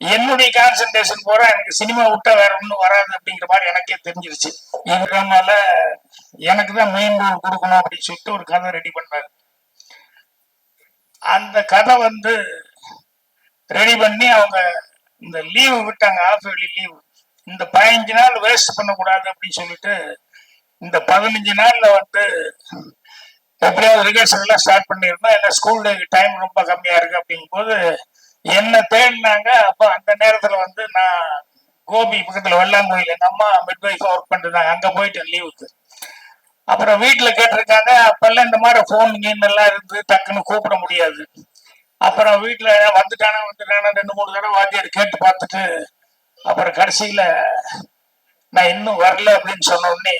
என்னுடைய கான்சென்ட்ரேஷன் போற எனக்கு சினிமா விட்டா வேற ஒன்றும் வராது அப்படிங்கிற மாதிரி எனக்கே தெரிஞ்சிருச்சு. இதனால எனக்கு தான் மெயின் ரோல் கொடுக்கணும் அப்படின்னு சொல்லிட்டு ஒரு கதை ரெடி பண்ணாரு. அந்த கதை வந்து ரெடி பண்ணி அவங்க இந்த லீவு விட்டாங்க ஆஃப் இயர்லி லீவு இந்த பதினஞ்சு நாள் வேஸ்ட் பண்ணக்கூடாது அப்படின்னு சொல்லிட்டு இந்த பதினஞ்சு நாள்ல வந்து எப்படியாவது ரிகர்சல் எல்லாம் ஸ்டார்ட் பண்ணிருந்தோம் ஏன்னா ஸ்கூல் டைம் ரொம்ப கம்மியா இருக்கு அப்படிங்கும்போது என்ன தேடினாங்க அப்போ அந்த நேரத்துல வந்து நான் கோபி பக்கத்துல வெள்ளாங்கோயில் எங்க அம்மா மிட்வைஃப் ஒர்க் பண்ணிருந்தாங்க. அங்க போயிட்டேன் லீவுக்கு அப்புறம் வீட்டுல கேட்டிருக்காங்க அப்பெல்லாம் இந்த மாதிரி போன் கீன் எல்லாம் இருந்து டக்குன்னு கூப்பிட முடியாது. அப்புறம் வீட்டுல வந்துட்டானா வந்துட்டானா ரெண்டு மூணு தடவை வாத்தியார் கேட்டு பார்த்துட்டு அப்புறம் கடைசியில நான் இன்னும் வரல அப்படின்னு சொன்ன உடனே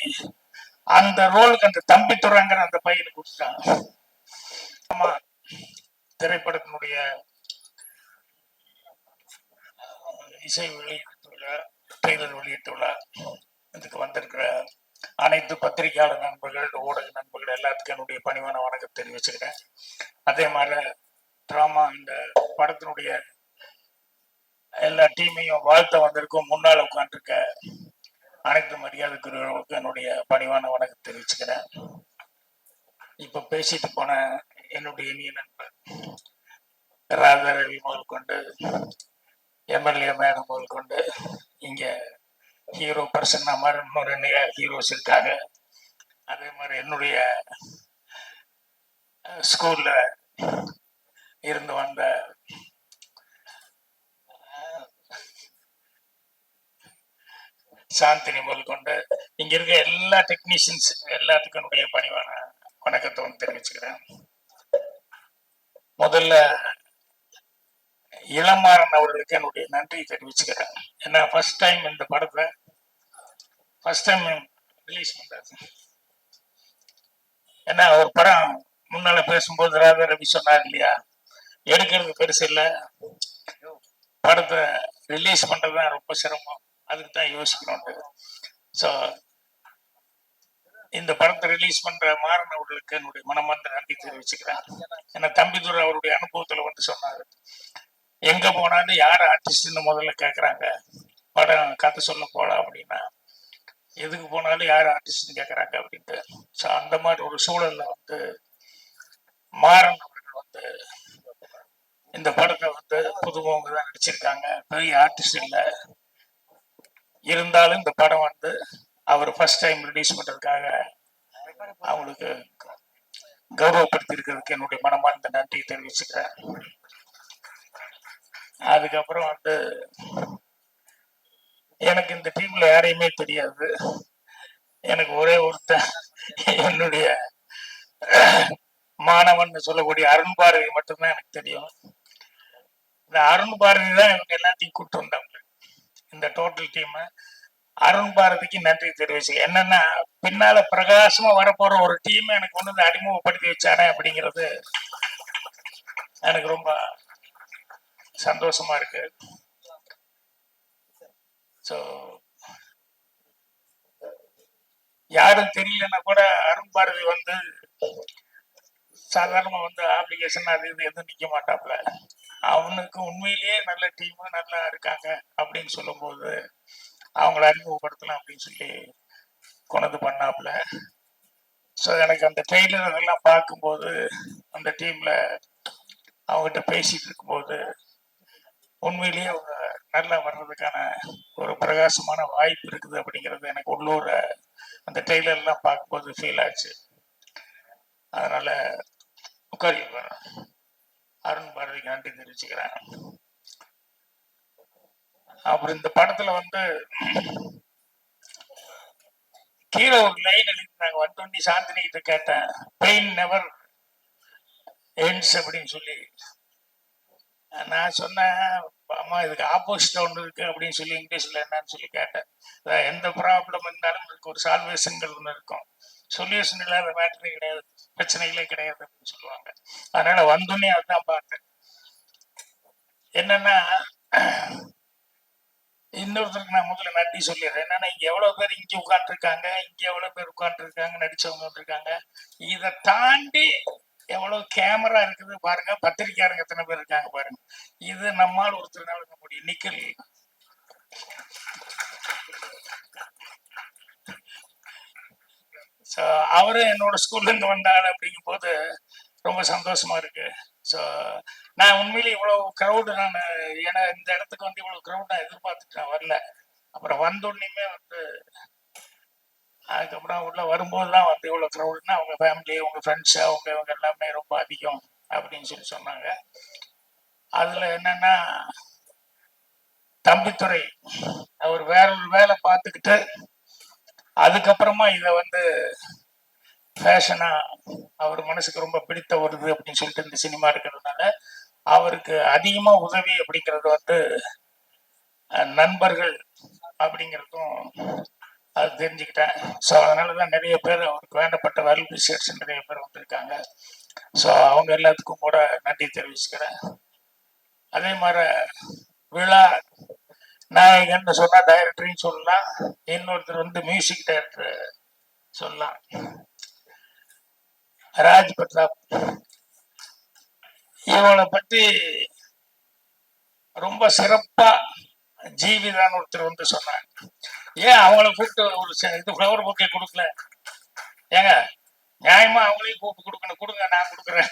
அந்த ரோலுக்கு அந்த தம்பி துறங்கிற அந்த பையனை கொடுத்தான் ஆமா திரைப்படத்தினுடைய இசை வெளியீட்டு விழா ட்ரெய்லர் இதுக்கு வந்திருக்கிற அனைத்து பத்திரிகையாளர் நண்பர்கள் ஊடக நண்பர்கள் எல்லாத்துக்கும் என்னுடைய பணிவான வணக்கம் தெரிவிச்சுக்கிறேன். அதே மாதிரி ட்ராமா இந்த படத்தினுடைய எல்லா டீமையும் வாழ்த்த வந்திருக்கும் முன்னால் உட்காந்துருக்க அனைத்து மரியாதைக்குரியவர்களுக்கும் என்னுடைய பணிவான வணக்கம் தெரிவிச்சுக்கிறேன். இப்போ பேசிட்டு போன என்னுடைய இனிய நண்பர் ராதா ரவி முதல் கொண்டு எம்எல்ஏ மேடம் முதல் கொண்டு இங்கே ஹீரோ பர்சன் மாதிரி இன்னும் ரெண்டு ஹீரோஸ் இருக்காங்க. அதே மாதிரி என்னுடைய ஸ்கூலில் இருந்து வந்த சாந்தினி முதல் கொண்டு இங்க இருக்க எல்லா டெக்னீஷியன்ஸ் எல்லாத்துக்கும் என்னுடைய பணிவான வணக்கத்தை வந்து தெரிவிச்சுக்கிறேன். முதல்ல இளமாறன் அவர்களுக்கு என்னுடைய நன்றி தெரிவிச்சுக்கிறேன். ஏன்னா ஃபர்ஸ்ட் டைம் இந்த படத்தை ஃபர்ஸ்ட் டைம் ரிலீஸ் பண்றாரு. ஏன்னா ஒரு படம் முன்னால பேசும்போது ராதா ரவி சொன்னார் இல்லையா எடுக்கிறது பெருசு இல்ல படத்தை ரிலீஸ் பண்றதுதான் ரொம்ப சிரமம் அதுக்கு தான் யோசிக்கணும் ஸோ இந்த படத்தை ரிலீஸ் பண்ற மாறன் அவர்களுக்கு என்னுடைய மனமார்ந்த நன்றி தெரிவிச்சுக்கிறேன். ஏன்னா தம்பிதுரை அவருடைய அனுபவத்துல வந்து சொன்னாரு. எங்க போனாலும் யார் ஆர்டிஸ்ட்னு முதல்ல கேட்குறாங்க படம் கதை சொல்ல போலாம் அப்படின்னா எதுக்கு போனாலும் யார் ஆர்டிஸ்ட்னு கேட்குறாங்க அப்படின்ட்டு. ஸோ அந்த மாதிரி ஒரு சூழல்ல வந்து மாறன் அவர்கள் வந்து இந்த படத்தை வந்து புதுமுகங்க தான் நடிச்சிருக்காங்க. பெரிய ஆர்டிஸ்ட் இல்லை. இருந்தாலும் இந்த படம் வந்து அவர் ஃபர்ஸ்ட் டைம் ரிலீஸ் பண்ணுறதுக்காக அவங்களுக்கு கௌரவப்படுத்தி இருக்கிறதுக்கு என்னுடைய மனமார்ந்த நன்றியை தெரிவிச்சுக்கிறேன். அதுக்கப்புறம் வந்து எனக்கு இந்த டீம்ல யாரையுமே தெரியாது. எனக்கு ஒரே ஒருத்தன் என்னுடைய மாணவன் சொல்லக்கூடிய அருண் பாரதி மட்டும்தான் எனக்கு தெரியும். இந்த அருண் பாரதி தான் இவங்க எல்லாத்தையும் கூப்பிட்டு வந்தாங்க இந்த டோட்டல் டீம் அருண் பாரதிக்கு நன்றி தெரிவிச்சு என்னன்னா பின்னால பிரகாசமா வரப்போற ஒரு டீம் எனக்கு ஒன்று வந்து அறிமுகப்படுத்தி வச்சானே அப்படிங்கிறது எனக்கு ரொம்ப சந்தோஷமா இருக்கு. ஸோ யாரும் தெரியலன்னா கூட அருண் பாரதி வந்து சாதாரணமா வந்து அப்ளிகேஷன் அது இது எதுவும் நிக்க மாட்டாப்ல. அவனுக்கு உண்மையிலேயே நல்ல டீம் நல்லா இருக்காங்க அப்படின்னு சொல்லும்போது அவங்கள அறிமுகப்படுத்தலாம் அப்படின்னு சொல்லி கொண்டு பண்ணாப்புல ஸோ எனக்கு அந்த ட்ரெய்லர் அதெல்லாம் பார்க்கும்போது அந்த டீம்ல அவங்ககிட்ட பேசிட்டு இருக்கும்போது உண்மையிலேயே அவங்க நல்லா வர்றதுக்கான ஒரு பிரகாசமான வாய்ப்பு இருக்குது அப்படிங்கிறது எனக்கு உள்ளூர அந்த டெய்லர்லாம் பார்க்கும்போது ஃபீல் ஆச்சு. அதனால உட்காரி அருண் பாரதிக்கு நன்றி தெரிவிச்சுக்கிறேன். அப்புறம் இந்த படத்துல வந்து கீழே ஒரு லைன் எழுதிருந்தாங்க ஒன் டுவெண்ட்டி சாந்தினி கிட்ட கேட்டேன் பெயின் நெவர் எண்ட்ஸ் அப்படின்னு சொல்லி. நான் சொன்னேன் அம்மா இதுக்கு ஆப்போசிட் ஒன்று இருக்கு அப்படின்னு சொல்லி இங்கிலீஷ்ல என்னன்னு சொல்லி கேட்டேன். எந்த ப்ராப்ளம் இருந்தாலும் இதுக்கு ஒரு சால்வேஷன்கள் ஒன்று இருக்கும். சொல்யூஷன் இல்லாத மேட்டரே கிடையாது பிரச்சனைகளே கிடையாது அப்படின்னு சொல்லுவாங்க. அதனால வந்தோடனே அதுதான் பார்த்தேன். என்னன்னா இன்னொருத்தருக்கு நான் முதல்ல நன்றி சொல்லிடுறேன். என்னன்னா இங்க எவ்வளவு பேர் இங்க உட்காந்துருக்காங்க இங்க எவ்வளவு பேர் உட்காந்துருக்காங்க நடிச்சவங்க இருக்காங்க இதை தாண்டி எவ்வளவு கேமரா இருக்குது பாருங்க பத்திரிக்கையாருங்க எத்தனை பேர் இருக்காங்க பாருங்க. இது நம்மால் ஒருத்தர் முடியும் நிக்கல் ஸோ அவரும் என்னோட ஸ்கூல்ல இருந்து வந்தாள் அப்படிங்கும் போது ரொம்ப சந்தோஷமா இருக்கு. ஸோ நான் உண்மையிலே இவ்வளவு க்ரௌடு நான் ஏன்னா இந்த இடத்துக்கு வந்து இவ்வளவு க்ரௌட் நான் எதிர்பார்த்துட்டு நான் வரல. அப்புறம் வந்தோடனையுமே வந்து அதுக்கப்புறம் உள்ள வரும்போதெல்லாம் வந்து இவ்வளோ க்ரௌட்னா அவங்க ஃபேமிலி உங்க ஃப்ரெண்ட்ஸு அவங்க இவங்க எல்லாமே ரொம்ப அதிகம் அப்படின்னு சொல்லி சொன்னாங்க. அதுல என்னன்னா தம்பித்துறை அவர் வேற ஒரு வேலை பார்த்துக்கிட்டு அதுக்கப்புறமா இதை வந்து ஃபேஷனா அவர் மனசுக்கு ரொம்ப பிடித்த வருது அப்படின்னு சொல்லிட்டு இந்த சினிமா இருக்கிறதுனால அவருக்கு அதிகமா உதவி அப்படிங்கிறது வந்து நண்பர்கள் அப்படிங்கிறதும் அது தெரிஞ்சுக்கிட்டேன். ஸோ அதனால தான் நிறைய பேர் அவருக்கு வேண்டப்பட்ட வரல் விஷயர்ஸ் நிறைய பேர் வந்திருக்காங்க. ஸோ அவங்க எல்லாத்துக்கும் கூட நன்றி தெரிவிச்சுக்கிறேன். அதே மாதிரி விழா நாயகன் சொன்னால் டைரக்டரையும் சொல்லலாம். இன்னொருத்தர் வந்து மியூசிக் டைரக்டர் சொல்லலாம். ராஜ் பிரதாப். இவளை பத்தி ரொம்ப சிறப்பா ஜீவிதான் ஒருத்தர் வந்து சொன்னாங்க ஏன் அவங்கள கூப்பிட்டு ஒரு இது ஃப்ளவர் பொக்கே கொடுக்கல? ஏங்க நியாயமா அவங்களையும் கூப்பிட்டு கொடுக்கணும். கொடுங்க நான் கொடுக்குறேன்.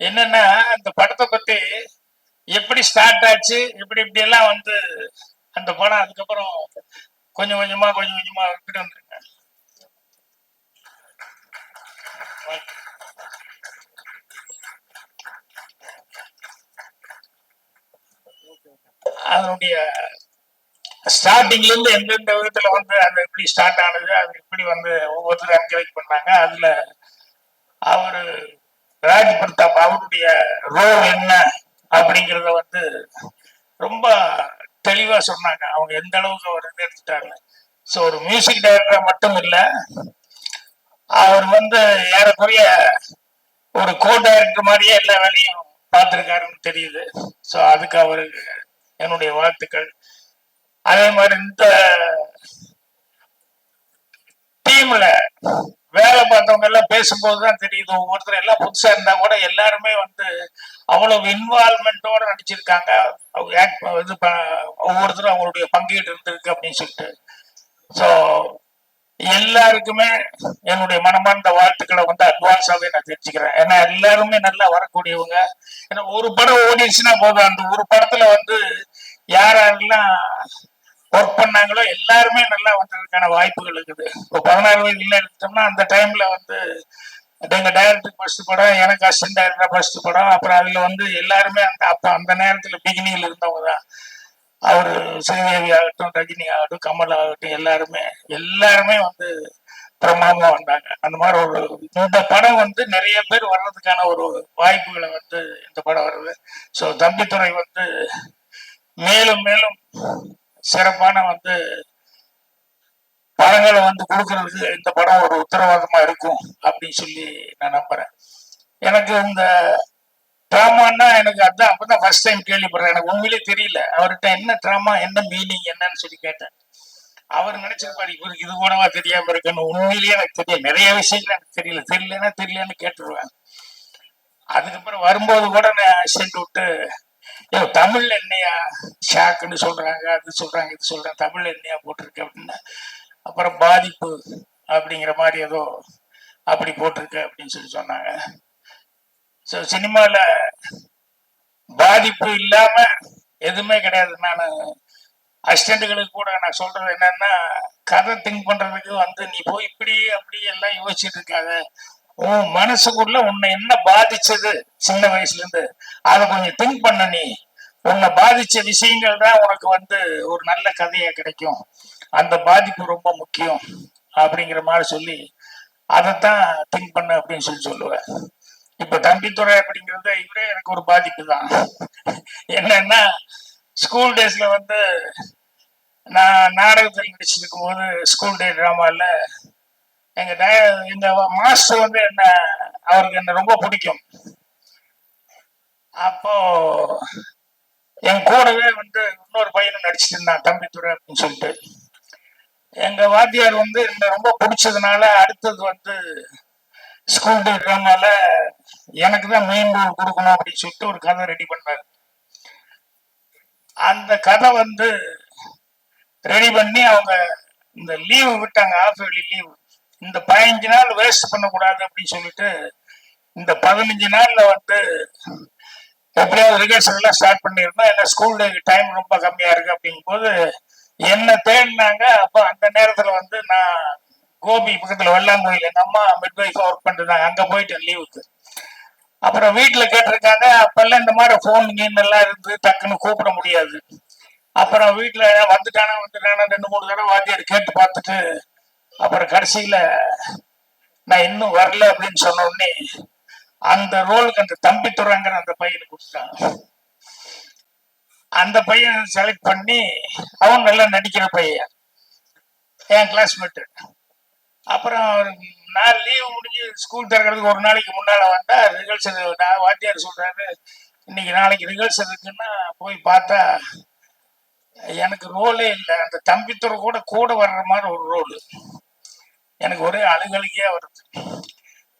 என்னன்னா அந்த படத்தை பத்தி எப்படி ஸ்டார்ட் ஆச்சு இப்படி இப்படி எல்லாம் வந்து அந்த படம் அதுக்கப்புறம் கொஞ்சம் கொஞ்சமா கொஞ்சம் கொஞ்சமா விட்டு வந்துருங்க அதனுடைய ஸ்டார்டிங்ல இருந்து எந்தெந்த விதத்துல வந்து அது எப்படி ஸ்டார்ட் ஆனது அது எப்படி வந்து ஒவ்வொருத்தரும் என்கரேஜ் பண்ணாங்க அதுல அவரு ராஜ் பிரதாப் அவருடைய ரோல் என்ன அப்படிங்கிறத வந்து ரொம்ப தெளிவா சொன்னாங்க. அவங்க எந்த அளவுக்கு அவர் இது எடுத்துட்டாங்க ஸோ ஒரு மியூசிக் டைரக்டர் மட்டும் இல்லை அவர் வந்து ஏறக்குறைய ஒரு கோ டைரக்டர் மாதிரியே எல்லா வேலையும் பார்த்துருக்காருன்னு தெரியுது. ஸோ அதுக்கு அவருக்கு என்னுடைய வாழ்த்துக்கள். அதே மாதிரி இந்த டீம்ல வேலை பார்த்தவங்க எல்லாம் பேசும்போதுதான் தெரியுது. ஒவ்வொருத்தர் எல்லாம் புதுசா இருந்தா கூட எல்லாருமே வந்து அவ்வளவு இன்வால்மெண்டோட நடிச்சிருக்காங்க. அவங்க இது ப- ஒவ்வொருத்தரும் அவங்களுடைய பங்கீடு இருந்திருக்கு அப்படின்னு சொல்லிட்டு. ஸோ எல்லாருக்குமே என்னுடைய மனமார்ந்த வாழ்த்துக்களை வந்து அட்வான்ஸாவே நான் தெரிஞ்சுக்கிறேன். ஏன்னா எல்லாருமே நல்லா வரக்கூடியவங்க. ஏன்னா ஒரு படம் ஓடிடுச்சுன்னா போதும். அந்த ஒரு படத்துல வந்து யார் யாரெல்லாம் ஒர்க் பண்ணாங்களோ எல்லாருமே நல்லா வந்ததுக்கான வாய்ப்புகள் இருக்குது. இப்போ பதினாறு வயதுல எடுத்தோம்னா அந்த டைம்ல வந்து எங்கள் டைரக்டருக்கு ஃபர்ஸ்ட் படம் எனக்கு அசிஸ்டன்ட் டைரக்டர் ஃபர்ஸ்ட் படம் அப்புறம் அதில் வந்து எல்லாருமே அந்த அப்போ அந்த நேரத்தில் பிகினிங்ல இருந்தவங்க தான். அவர் ஸ்ரீதேவி ஆகட்டும் ரஜினி ஆகட்டும் கமல் ஆகட்டும் எல்லாருமே எல்லாருமே வந்து பிரமாதமா வந்தாங்க. அந்த மாதிரி ஒரு இந்த படம் வந்து நிறைய பேர் வர்றதுக்கான ஒரு வாய்ப்புகளை வந்து இந்த படம் வருது. ஸோ தம்பித்துறை வந்து மேலும் மேலும் சிறப்பான வந்து படங்களை வந்து கொடுக்கறதுக்கு இந்த படம் ஒரு உத்தரவாதமா இருக்கும் அப்படின்னு சொல்லி நான் நம்புறேன். எனக்கு இந்த ட்ராமான்னா எனக்கு அதான் அப்பதான் ஃபர்ஸ்ட் டைம் கேள்விப்படுறேன். எனக்கு உண்மையிலே தெரியல. அவர்கிட்ட என்ன ட்ராமா என்ன மீனிங் என்னன்னு சொல்லி கேட்டேன். அவர் நினைச்சிருப்பாரு இவருக்கு இது கூடவா தெரியாம இருக்குன்னு உண்மையிலேயே எனக்கு தெரியல நிறைய விஷயங்கள் எனக்கு தெரியல. தெரியலன்னா தெரியலன்னு கேட்டுருவேன். அதுக்கப்புறம் வரும்போது கூட நான் சென்று விட்டு தமிழ் தமிழ்ல என்னையா ஷாக்குன்னு சொல்றாங்க அது சொல்றாங்க இது சொல்றாங்க தமிழ் என்னையா போட்டிருக்கு அப்படின்னு அப்புறம் பாதிப்பு அப்படிங்கிற மாதிரி ஏதோ அப்படி போட்டிருக்கு அப்படின்னு சொல்லி சொன்னாங்க. ஸோ சினிமாவில் பாதிப்பு இல்லாம எதுவுமே கிடையாது. நான் அசிஸ்டண்ட்டுகளுக்கு கூட நான் சொல்றது என்னன்னா கதை திங்க் பண்றதுக்கு வந்து நீ போய் இப்படி அப்படி எல்லாம் யோசிச்சுட்டு இருக்காத. உன் மனசுக்குள்ள உன்னை என்ன பாதிச்சது சின்ன வயசுல இருந்து அதை கொஞ்சம் திங்க் பண்ண நீ. உன்னை பாதிச்ச விஷயங்கள் தான் உனக்கு வந்து ஒரு நல்ல கதையா கிடைக்கும். அந்த பாதிப்பு ரொம்ப முக்கியம் அப்படிங்கிற மாதிரி சொல்லி அதைத்தான் திங்க் பண்ண அப்படின்னு சொல்லி சொல்லுவேன். இப்ப தம்பித்துறை அப்படிங்கிறது இவரே எனக்கு ஒரு பாதிப்பு தான். என்னன்னா ஸ்கூல் டேஸ்ல வந்து நான் நாடகத்தில் நடிச்சிருக்கும் போது ஸ்கூல் டே டிராமால எங்க டய- மாஸ்டர் வந்து என்ன அவருக்கு என்ன ரொம்ப பிடிக்கும். அப்போ என் கூடவே வந்து இன்னொரு பையனும் நடிச்சிட்டு இருந்தான் தம்பித்துறை அப்படின்னு சொல்லிட்டு. எங்க வாத்தியார் வந்து என்ன ரொம்ப பிடிச்சதுனால அடுத்தது வந்து ஸ்கூல் இருக்கிறதுனால எனக்கு தான் மெயின் ரோல் கொடுக்கணும் அப்படின்னு சொல்லிட்டு ஒரு கதை ரெடி பண்ணார். அந்த கதை வந்து ரெடி பண்ணி அவங்க இந்த லீவு விட்டாங்க ஆஃப் இயர்லி லீவு இந்த பதினஞ்சு நாள் வேஸ்ட் பண்ணக்கூடாது அப்படின்னு சொல்லிட்டு இந்த பதினஞ்சு நாள்ல வந்து எப்படியாவது ரிகர்சல் எல்லாம் ஸ்டார்ட் பண்ணியிருந்தோம் ஏன்னா ஸ்கூல் டைம் ரொம்ப கம்மியா இருக்கு அப்படிங்கும்போது என்ன தேடினாங்க. அப்போ அந்த நேரத்துல வந்து நான் கோபி பக்கத்துல வெள்ளாங்கோயில் எங்க அம்மா மிட்வைஃபா ஒர்க் பண்ணிருந்தாங்க அங்க போயிட்டேன் லீவுக்கு அப்புறம் வீட்டுல கேட்டிருக்காங்க அப்பெல்லாம் இந்த மாதிரி போன் கீன் எல்லாம் இருந்து டக்குன்னு கூப்பிட முடியாது. அப்புறம் வீட்டுல வந்துட்டானா வந்துட்டானா ரெண்டு மூணு தடவை வாத்தியார் கேட்டு பார்த்துட்டு அப்புறம் கடைசியில நான் இன்னும் வரல அப்படின்னு சொன்ன உடனே அந்த ரோலுக்கு அந்த தம்பி துறங்கிற அந்த பையனை கொடுத்துட்டான் அந்த பையன் செலக்ட் பண்ணி அவன் நல்லா நடிக்கிற பையன் என் கிளாஸ்மேட்டு அப்புறம் நான் லீவு முடிஞ்சு ஸ்கூல் திறக்கிறதுக்கு ஒரு நாளைக்கு முன்னால வந்தா ரிஹர்சல் நான் வாத்தியார் சொல்றாரு இன்னைக்கு நாளைக்கு ரிஹர்சல் இருக்குன்னா போய் பார்த்தா எனக்கு ரோலே இல்லை. அந்த தம்பித்துறை கூட கூட வர்ற மாதிரி ஒரு ரோலு எனக்கு ஒரே அழுகழுகியா வருது.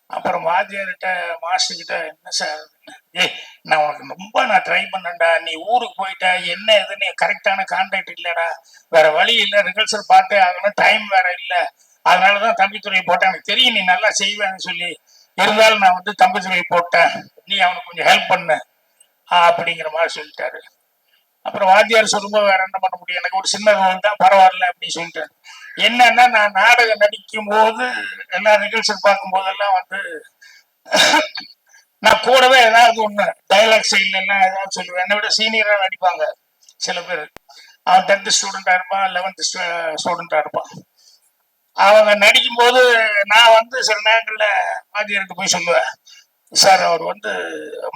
அப்புறம் வாத்தியார்கிட்ட மாஸ்டர்கிட்ட என்ன சார்? ஏய் நான் உனக்கு ரொம்ப நான் ட்ரை பண்ணேன்டா. நீ ஊருக்கு போயிட்ட. என்ன எதுன்னு கரெக்டான கான்டாக்ட் இல்லைடா. வேற வழி இல்லை. ரிஹர்சல் பார்த்து அதெல்லாம் டைம் வேற இல்லை. அதனாலதான் தம்பித்துறையை போட்டேன். எனக்கு தெரியும் நீ நல்லா செய்வேன்னு சொல்லி. இருந்தாலும் நான் வந்து தம்பித்துறையை போட்டேன். நீ அவனுக்கு கொஞ்சம் ஹெல்ப் பண்ண. அப்படிங்கிற மாதிரி சொல்லிட்டாரு. அப்புறம் வாத்தியார் சொல்லும்போது வேற என்ன பண்ண முடியும்? எனக்கு ஒரு சின்ன ரோல் தான். பரவாயில்ல அப்படின்னு சொல்லிட்டாரு. என்னன்னா நான் நாடகம் நடிக்கும் போது எல்லா நிகழ்ச்சியும் பார்க்கும் போதெல்லாம் வந்து நான் கூடவே ஏதாவது ஒண்ணு டைலாக் சைட்ல எல்லாம் ஏதாவது சொல்லுவேன். என்னை விட சீனியரா நடிப்பாங்க சில பேர். அவன் டென்த் ஸ்டூடெண்டா இருப்பான் லெவன்த் ஸ்டூடெண்டா இருப்பான். அவங்க நடிக்கும் போது நான் வந்து சில நேரங்கள்ல வாத்தியாருக்கு போய் சொல்லுவேன். சார் அவர் வந்து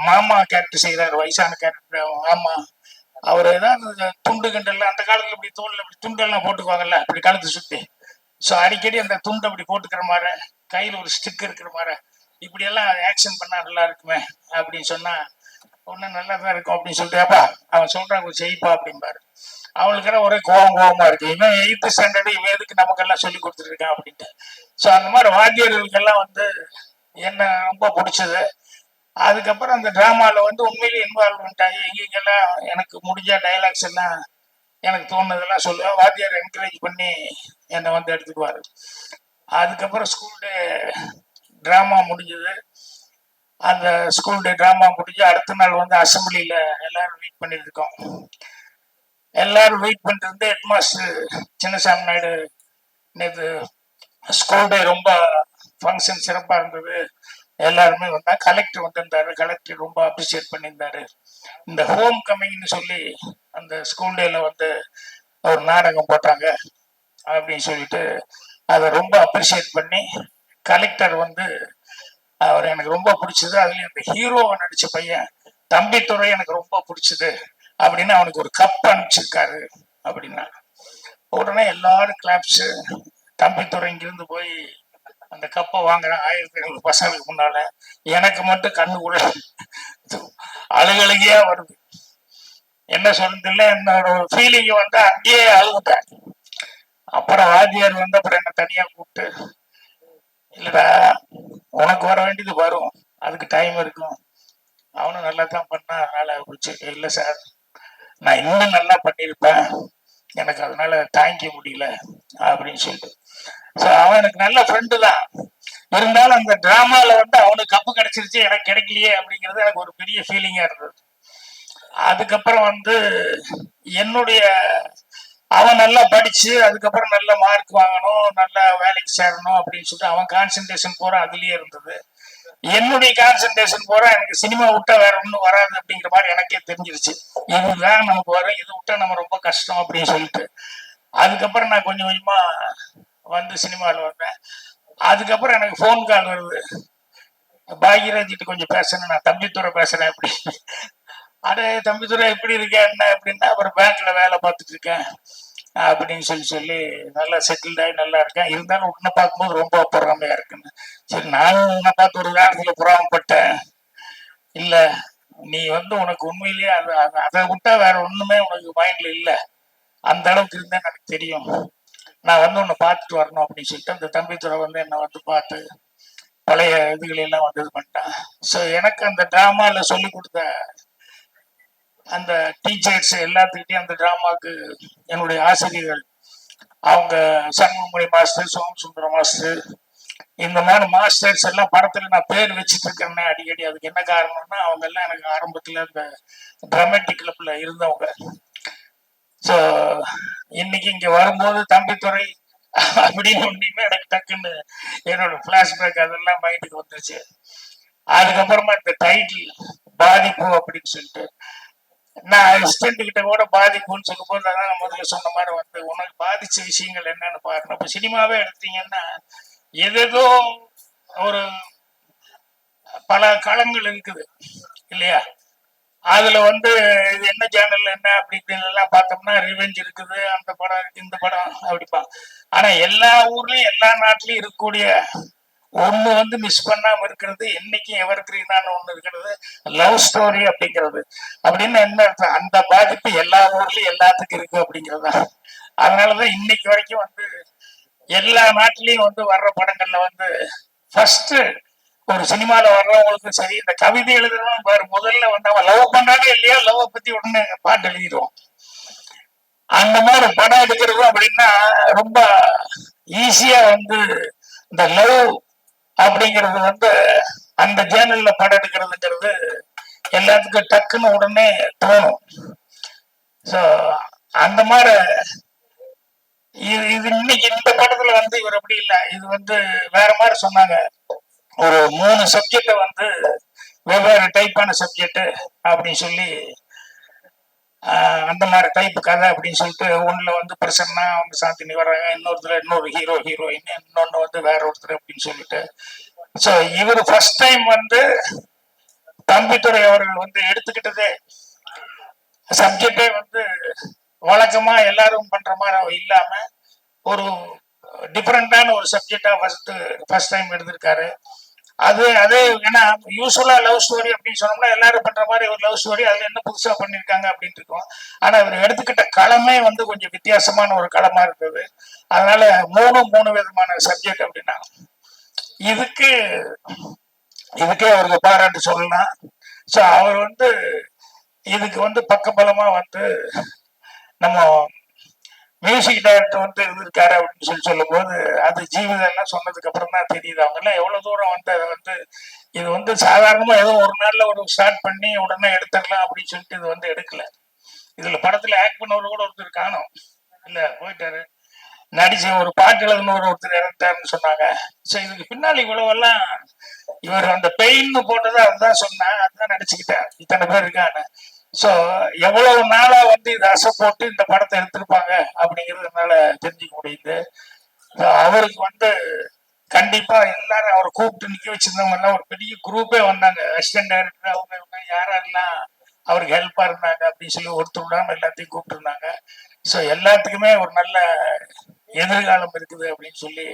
மாமா கேரக்டர் செய்யறாரு வயசான கேரக்டர் மாமா அவர் என்ன துண்டு கிண்டல் அந்த காலத்துல இப்படி தோல்ல இப்படி துண்டெல்லாம் போட்டுக்குவாங்கல்ல இப்படி கழுத்து சுத்தி. ஸோ அடிக்கடி அந்த துண்டை அப்படி போட்டுக்கிற மாதிரி கையில் ஒரு ஸ்டிக் இருக்கிற மாதிரி இப்படியெல்லாம் ஆக்ஷன் பண்ணா நல்லா இருக்குமே அப்படின்னு சொன்னா ஒன்றும் நல்லா தான் இருக்கும் அப்படின்னு சொல்லிட்டு அவன் சொல்றான் செய்ப்பா அப்படிம்பாரு. அவளுக்கு ஒரே கோவம் கோவமா இருக்கு. இவன் எயித்து ஸ்டாண்டர்டு இவன் எதுக்கு நமக்கெல்லாம் சொல்லி கொடுத்துருக்கான் அப்படின்ட்டு. ஸோ அந்த மாதிரி வாத்தியர்களுக்கெல்லாம் வந்து என்ன ரொம்ப பிடிச்சது அதுக்கப்புறம் அந்த ட்ராமாவில் வந்து உண்மையிலேயே இன்வால்வ்மெண்ட் ஆகி எங்கெங்கெல்லாம் எனக்கு முடிஞ்ச டைலாக்ஸ் எல்லாம் எனக்கு தோணுதெல்லாம் சொல்லுவேன் வாத்தியார் என்கரேஜ் பண்ணி என்னை வந்து எடுத்துக்குவார். அதுக்கப்புறம் ஸ்கூல் டே ட்ராமா முடிஞ்சது. அந்த ஸ்கூல் டே ட்ராமா முடிஞ்சு அடுத்த நாள் வந்து அசம்பிளியில் எல்லாரும் வெயிட் பண்ணிட்டு இருக்கோம். எல்லாரும் வெயிட் பண்ணிட்டு இருந்து ஹெட் மாஸ்டர் சின்னசாமி நாயுடு நேற்று ஸ்கூல் டே ரொம்ப ஃபங்க்ஷன் சிறப்பாக இருந்தது. எல்லாருமே வந்தா கலெக்டர் வந்திருந்தாரு கலெக்டர் ரொம்ப அப்ரிசியேட் பண்ணியிருந்தாரு. இந்த ஹோம் கம்மிங்னு சொல்லி அந்த ஸ்கூல் டேல வந்து ஒரு நாடகம் போட்டாங்க அப்படின்னு சொல்லிட்டு அதை ரொம்ப அப்ரிசியேட் பண்ணி கலெக்டர் வந்து அவர் எனக்கு ரொம்ப பிடிச்சது. அதுலயும் அந்த ஹீரோவை நடிச்ச பையன் தம்பித்துறை எனக்கு ரொம்ப பிடிச்சது அப்படின்னு அவனுக்கு ஒரு கப் அனுப்பிச்சிருக்காரு அப்படின்னா. உடனே எல்லாரும் கிளாப்ஸ் தம்பித்துறை இங்கிருந்து போய் அந்த கப்பை வாங்குறேன் ஆயிரத்தி ஐநூறு பசங்களுக்கு முன்னால எனக்கு மட்டும் கண்ணு கூட அழுகழுகியா வருது. என்ன சொல்றது இல்லை என்னோட ஃபீலிங் வந்து அங்கேயே அழுகுட்டேன் அப்புறம் வாத்தியார் வந்து அப்புறம் என்ன தனியா கூப்பிட்டு இல்லடா உனக்கு வர வேண்டியது வரும். அதுக்கு டைம் இருக்கும். அவனும் நல்லா தான் பண்ணா அதனால பிடிச்சி இல்லை சார் நான் இன்னும் நல்லா பண்ணியிருப்பேன். எனக்கு அதனால தாங்கிக்க முடியல. அப்படின்னு சொல்லிட்டு. அவன் எனக்கு நல்ல ஃப்ரெண்டு தான். இருந்தாலும் அந்த டிராமால வந்து அவனுக்கு கப்பு கிடைச்சிருச்சு எனக்கு கிடைக்கலையே அப்படிங்கிறது எனக்கு ஒரு பெரிய ஃபீலிங்கா இருந்தது. அதுக்கப்புறம் வந்து என்னுடைய அவன் நல்லா படிச்சு அதுக்கப்புறம் நல்ல மார்க் வாங்கணும் நல்ல வேலைக்கு சேரணும் அப்படின்னு சொல்லிட்டு அவன் கான்சென்ட்ரேஷன் பூரா அதுலயே இருந்தது. என்னுடைய கான்சென்ட்ரேஷன் பூரா எனக்கு சினிமா விட்டா வேற ஒன்றும் வராது அப்படிங்கிற மாதிரி எனக்கே தெரிஞ்சிருச்சு. இதுதான் நமக்கு வரும் இது விட்டா நம்ம ரொம்ப கஷ்டம் அப்படின்னு சொல்லிட்டு. அதுக்கப்புறம் நான் கொஞ்சம் கொஞ்சமா வந்து சினிமாவில் வந்தேன் அதுக்கப்புறம் எனக்கு ஃபோன் கால் வருது. பாக்யராஜிட்டு கொஞ்சம் பேசணும் நான் தம்பித்துறை பேசுறேன் அப்படி. அடே தம்பித்துறை எப்படி இருக்கேன் என்ன அப்படின்னா அப்புறம் பேங்க்ல வேலை பார்த்துட்டு இருக்கேன் அப்படின்னு சொல்லி சொல்லி நல்லா செட்டில்ட் ஆகி நல்லா இருக்கேன். இருந்தாலும் உன்னை பார்க்கும்போது ரொம்ப பொறாமையா இருக்குன்னு. சரி நானும் உன்னை பார்த்து ஒரு காலத்துல புறாமப்பட்டேன். இல்லை நீ வந்து உனக்கு உண்மையிலேயே அதை அதை விட்டா வேற ஒண்ணுமே உனக்கு மைண்ட்ல இல்லை. அந்த அளவுக்கு இருந்தால் எனக்கு தெரியும். நான் வந்து ஒன்று பார்த்துட்டு வரணும் அப்படின்னு சொல்லிட்டு அந்த தம்பித்துறை வந்து என்னை வந்து பார்த்து பழைய இதுகளை எல்லாம் வந்து இது பண்ணிட்டான். ஸோ எனக்கு அந்த ட்ராமாவில் சொல்லி கொடுத்த அந்த டீச்சர்ஸ் எல்லாத்துக்கிட்டையும் அந்த ட்ராமாவுக்கு என்னுடைய ஆசிரியர்கள் அவங்க சண்முகமணி மாஸ்டர் சோமசுந்தரம் மாஸ்டர் இந்த மாதிரி மாஸ்டர்ஸ் எல்லாம் படத்துல நான் பேர் வச்சுட்டு இருக்கேன்னே அடிக்கடி. அதுக்கு என்ன காரணம்னா அவங்க எல்லாம் எனக்கு ஆரம்பத்துல இந்த டிராமேட்டிக் கிளப்ல இருந்தவங்க. ஸோ இன்னைக்கு இங்க வரும்போது தம்பித்துறை அப்படின்னு ஒன்றுமே எனக்கு டக்குன்னு என்னோட ஃப்ளாஷ்பேக் அதெல்லாம் மைண்டுக்கு வந்துருச்சு. அதுக்கப்புறமா இந்த டைட்டில் பாதிப்பு அப்படின்னு சொல்லிட்டு. நான் அசிஸ்டன்ட் கிட்ட கூட பாதிப்புன்னு சொல்லும்போது அதான் நான் முதல்ல சொன்ன மாதிரி வந்து உனக்கு பாதிச்ச விஷயங்கள் என்னன்னு பாருங்க. இப்போ சினிமாவே எடுத்தீங்கன்னா எதோ ஒரு பல களங்கள் இருக்குது இல்லையா? அதுல வந்து இது என்ன சேனல் என்ன அப்படி இப்படின்னு எல்லாம் பார்த்தோம்னா ரிவெஞ்ச் இருக்குது அந்த படம் இருக்கு இந்த படம் அப்படிப்பா. ஆனா எல்லா ஊர்லயும் எல்லா நாட்டிலயும் இருக்கக்கூடிய ஒண்ணு வந்து மிஸ் பண்ணாம இருக்கிறது என்னைக்கும் எவர் கிரீனான ஒண்ணு இருக்கிறது லவ் ஸ்டோரி அப்படிங்கிறது. அப்படின்னு என்ன அர்த்தம்? அந்த பாதிப்பு எல்லா ஊர்லயும் எல்லாத்துக்கும் இருக்கு அப்படிங்கிறது. அதனாலதான் இன்னைக்கு வரைக்கும் வந்து எல்லா நாட்டிலயும் வந்து வர்ற படங்கள்ல வந்து ஃபர்ஸ்ட் ஒரு சினிமாவில் வர்றவங்களுக்கும் சரி இந்த கவிதை எழுதுறவங்க பாரு முதல்ல வந்து அவன் லவ் பண்ணாலே இல்லையா? லவ் பத்தி உடனே பாட்டு எழுதிடுவோம் அந்த மாதிரி படம் எடுக்கிறது அப்படின்னா ரொம்ப ஈஸியா வந்து இந்த லவ் அப்படிங்கிறது வந்து அந்த ஜேர்னல்ல படம் எடுக்கிறதுங்கிறது எல்லாத்துக்கும் டக்குன்னு உடனே தோணும். ஸோ அந்த மாதிரி இது இது இன்னைக்கு இந்த படத்துல வந்து இவர் அப்படி இல்லை. இது வந்து வேற மாதிரி சொன்னாங்க. ஒரு மூணு சப்ஜெக்டை வந்து வெவ்வேறு டைப்பான சப்ஜெக்ட் அப்படின்னு சொல்லி அந்த மாதிரி டைப் கதை அப்படின்னு சொல்லிட்டு ஒன்றில் வந்து பிரசன்னா அவங்க சாந்தினி வர்றாங்க இன்னொருத்தர் இன்னொரு ஹீரோ ஹீரோயின் இன்னொன்னு வந்து வேற ஒருத்தர் அப்படின்னு சொல்லிட்டு. ஸோ இவர் ஃபர்ஸ்ட் டைம் வந்து தம்பித்துறை அவர்கள் வந்து எடுத்துக்கிட்டதே சப்ஜெக்டே வந்து வழக்கமா எல்லாரும் பண்ற மாதிரி இல்லாம ஒரு டிஃப்ரெண்டான ஒரு சப்ஜெக்டாக ஃபஸ்ட்டு ஃபர்ஸ்ட் டைம் எடுத்திருக்காரு. அது அதே ஏன்னா யூஸ்வலா லவ் ஸ்டோரி அப்படின்னு சொன்னோம்னா எல்லாரும் பண்ற மாதிரி ஒரு லவ் ஸ்டோரி அதுல என்ன புதுசா பண்ணிருக்காங்க அப்படின்ட்டு இருக்கும். ஆனா இவர் எடுத்துக்கிட்ட களமே வந்து கொஞ்சம் வித்தியாசமான ஒரு களமா இருந்தது. அதனால மூணு மூணு விதமான சப்ஜெக்ட் அப்படின்னா இதுக்கு இதுக்கே அவருக்கு பாராட்டு சொல்லலாம். ஸோ அவர் வந்து இதுக்கு வந்து பக்கபலமா வந்து நம்ம மியூசிக் டைரக்டர் வந்து இருந்திருக்காரு அப்படின்னு சொல்லி சொல்லும்போது அது ஜீவிதம் எல்லாம் சொன்னதுக்கு அப்புறம் தான் தெரியுது. அவங்க எல்லாம் எவ்வளவு தூரம் வந்து அதை வந்து இது வந்து சாதாரணமா ஏதோ ஒரு நாள்ல ஒரு ஸ்டார்ட் பண்ணி உடனே எடுத்துடலாம் அப்படின்னு சொல்லிட்டு இது வந்து எடுக்கல. இதுல படத்துல ஆக்ட் பண்ணவர் கூட ஒருத்தர் காணும். இல்ல போயிட்டாரு. நடிச்ச ஒரு பாட்டு எழுதுனவர் ஒருத்தர் இறந்துட்டாருன்னு சொன்னாங்க. ஸோ இதுக்கு பின்னாடி இவ்வளவெல்லாம் இவர் அந்த பெயின்னு போட்டதை அதுதான் சொன்னா அதுதான் நடிச்சுக்கிட்டேன் இத்தனை பேர் இருக்கான்னு. ஸோ எவ்வளவு நாளா வந்து இதை அசப்போட்டு இந்த படத்தை எடுத்திருப்பாங்க அப்படிங்கிறது என்னால தெரிஞ்சுக்க முடியுது. அவருக்கு வந்து கண்டிப்பா எல்லாரும் அவரை கூப்பிட்டு நிக்க வச்சிருந்தவங்க எல்லாம் ஒரு பெரிய குரூப்பே வந்தாங்க. அசிஸ்டன்ட் டைரக்டர் அவங்க இவங்க யாரெல்லாம் அவருக்கு ஹெல்ப்பா இருந்தாங்க அப்படின்னு சொல்லி ஒருத்தர் விடாம எல்லாத்தையும் கூப்பிட்டு இருந்தாங்க ஸோ எல்லாத்துக்குமே ஒரு நல்ல எதிர்காலம் இருக்குது அப்படின்னு சொல்லி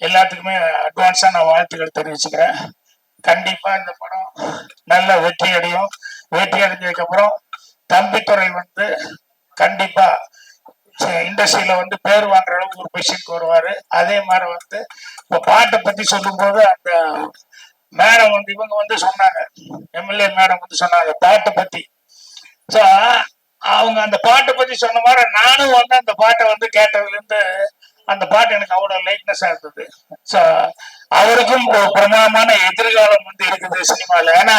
எல்லாத்துக்குமே அட்வான்ஸா நான் வாழ்த்துக்கள் தெரிவிச்சுக்கிறேன். கண்டிப்பா இந்த படம் நல்ல வெற்றி அடையும் வேட்டி அடைஞ்சதுக்கு அப்புறம் தம்பித்துறை வந்து கண்டிப்பா இண்டஸ்ட்ரியில வந்து பேர் வாங்குற அளவுக்கு ஒரு பொசிஷனுக்கு வருவாரு. அதே மாதிரி வந்து இப்ப பாட்டை பத்தி சொல்லும்போது அந்த மேடம் வந்து இவங்க வந்து சொன்னாங்க. எம்எல்ஏ மேடம் வந்து சொன்னாங்க பாட்டை பத்தி. ஸோ அவங்க அந்த பாட்டை பத்தி சொன்ன மாதிரி நானும் வந்து அந்த பாட்டை வந்து கேட்டதுல இருந்து அந்த பாட்டு எனக்கு அவ்வளவு லைட்னஸா இருந்தது. ஸோ அவருக்கும் பிரமாதமான எதிர்காலம் வந்து இருக்குது சினிமால. ஏன்னா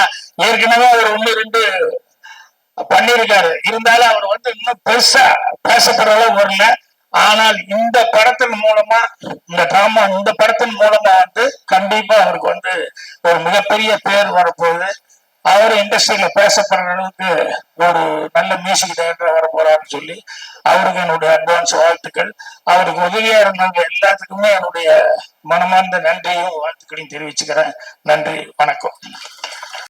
ஏற்கனவே அவர் ஒண்ணு ரெண்டு பண்ணியிருக்காரு. இருந்தாலும் அவர் வந்து இன்னும் பெருசா பேசப்படுற அளவு வரல. ஆனால் இந்த படத்தின் மூலமா இந்த டிராமா இந்த படத்தின் மூலமா வந்து கண்டிப்பா அவருக்கு வந்து ஒரு மிகப்பெரிய பேர் வரப்போகுது. அவர் இண்டஸ்ட்ரியில பேசப்படுற அளவுக்கு ஒரு நல்ல மியூசிக் டைரக்டர் வர போறாருன்னு சொல்லி அவருக்கு என்னுடைய அட்வான்ஸ் வாழ்த்துக்கள். அவருக்கு உதவியா இருந்தவங்க எல்லாத்துக்குமே என்னுடைய மனமார்ந்த நன்றியும் வாழ்த்துக்களையும் தெரிவிச்சுக்கிறேன். நன்றி வணக்கம்.